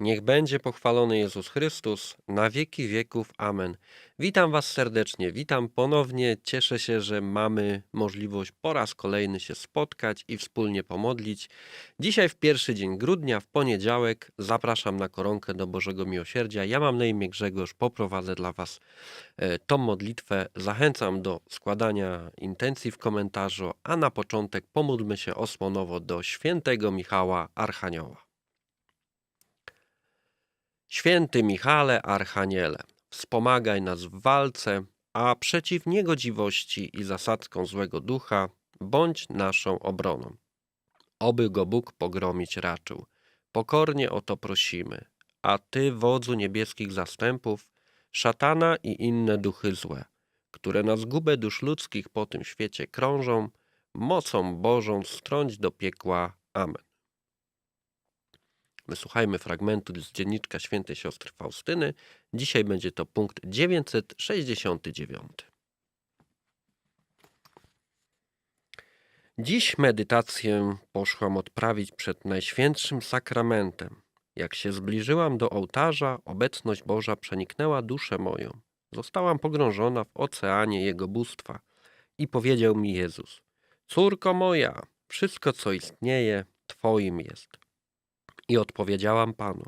Niech będzie pochwalony Jezus Chrystus na wieki wieków. Amen. Witam Was serdecznie, witam ponownie. Cieszę się, że mamy możliwość po raz kolejny się spotkać i wspólnie pomodlić. Dzisiaj w pierwszy dzień grudnia, w poniedziałek, zapraszam na koronkę do Bożego Miłosierdzia. Ja mam na imię Grzegorz, poprowadzę dla Was e, tą modlitwę. Zachęcam do składania intencji w komentarzu, a na początek pomódlmy się osłonowo do świętego Michała Archanioła. Święty Michale, Archaniele, wspomagaj nas w walce, a przeciw niegodziwości i zasadzkom złego ducha bądź naszą obroną. Oby go Bóg pogromić raczył. Pokornie o to prosimy. A Ty, wodzu niebieskich zastępów, szatana i inne duchy złe, które na zgubę dusz ludzkich po tym świecie krążą, mocą Bożą strąć do piekła. Amen. Wysłuchajmy fragmentu z dzienniczka świętej siostry Faustyny. Dzisiaj będzie to punkt 969. Dziś medytację poszłam odprawić przed Najświętszym Sakramentem. Jak się zbliżyłam do ołtarza, obecność Boża przeniknęła duszę moją. Zostałam pogrążona w oceanie Jego bóstwa i powiedział mi Jezus: Córko moja, wszystko co istnieje, Twoim jest. I odpowiedziałam Panu: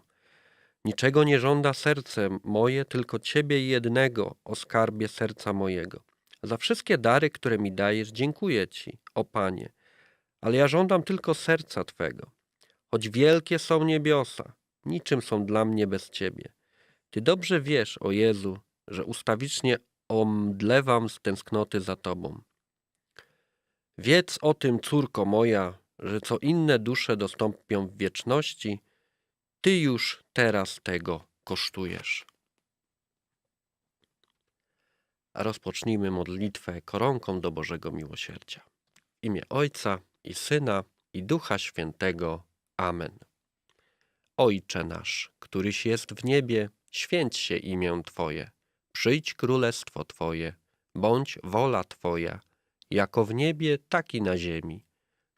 Niczego nie żąda serce moje, tylko Ciebie jednego, o skarbie serca mojego. Za wszystkie dary, które mi dajesz, dziękuję Ci, o Panie, ale ja żądam tylko serca Twego. Choć wielkie są niebiosa, niczym są dla mnie bez Ciebie. Ty dobrze wiesz, o Jezu, że ustawicznie omdlewam z tęsknoty za Tobą. Wiedz o tym, córko moja, że co inne dusze dostąpią w wieczności, Ty już teraz tego kosztujesz. A rozpocznijmy modlitwę koronką do Bożego Miłosierdzia. W imię Ojca i Syna i Ducha Świętego. Amen. Ojcze nasz, któryś jest w niebie, święć się imię Twoje. Przyjdź królestwo Twoje, bądź wola Twoja, jako w niebie, tak i na ziemi.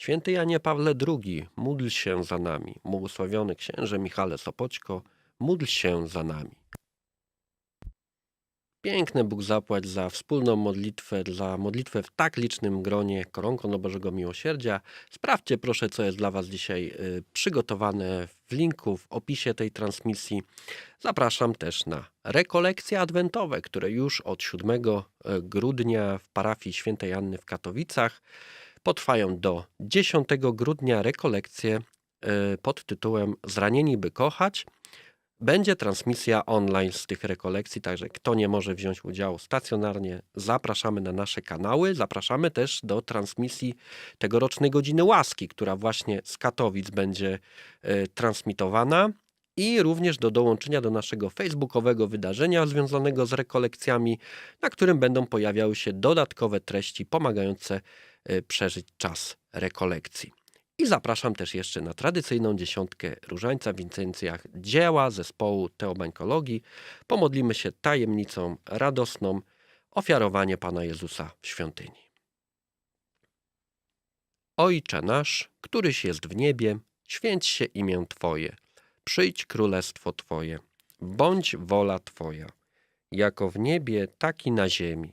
Święty Janie Pawle II, módl się za nami. Błogosławiony księże Michale Sopoćko, módl się za nami. Piękne Bóg zapłać za wspólną modlitwę, za modlitwę w tak licznym gronie koronką do Bożego Miłosierdzia. Sprawdźcie proszę, co jest dla Was dzisiaj y, przygotowane w linku w opisie tej transmisji. Zapraszam też na rekolekcje adwentowe, które już od 7 grudnia w parafii Świętej Anny w Katowicach potrwają do 10 grudnia rekolekcje y, pod tytułem Zranieni by kochać. Będzie transmisja online z tych rekolekcji, także kto nie może wziąć udziału stacjonarnie, zapraszamy na nasze kanały. Zapraszamy też do transmisji tegorocznej Godziny Łaski, która właśnie z Katowic będzie e, transmitowana. I również do dołączenia do naszego facebookowego wydarzenia związanego z rekolekcjami, na którym będą pojawiały się dodatkowe treści pomagające e, przeżyć czas rekolekcji. I zapraszam też jeszcze na tradycyjną dziesiątkę różańca w Wincencjach dzieła zespołu teobańkologii. Pomodlimy się tajemnicą radosną ofiarowanie Pana Jezusa w świątyni. Ojcze nasz, któryś jest w niebie, święć się imię Twoje. Przyjdź królestwo Twoje. Bądź wola Twoja, jako w niebie, tak i na ziemi.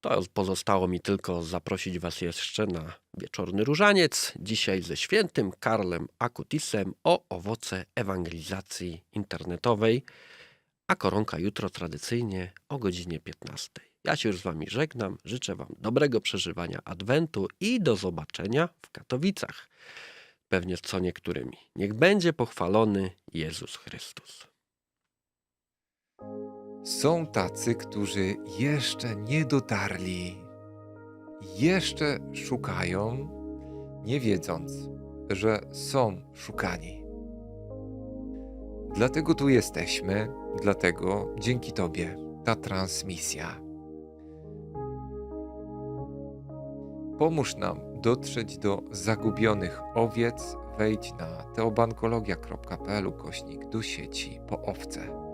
To pozostało mi tylko zaprosić Was jeszcze na wieczorny różaniec, dzisiaj ze świętym Karlem Akutisem o owoce ewangelizacji internetowej, a koronka jutro tradycyjnie o godzinie 15. Ja się już z Wami żegnam, życzę Wam dobrego przeżywania Adwentu i do zobaczenia w Katowicach. Pewnie co niektórymi. Niech będzie pochwalony Jezus Chrystus. Są tacy, którzy jeszcze nie dotarli, jeszcze szukają, nie wiedząc, że są szukani. Dlatego tu jesteśmy, dlatego dzięki Tobie ta transmisja. Pomóż nam dotrzeć do zagubionych owiec. Wejdź na teobankologia.pl kośnik do sieci po owce.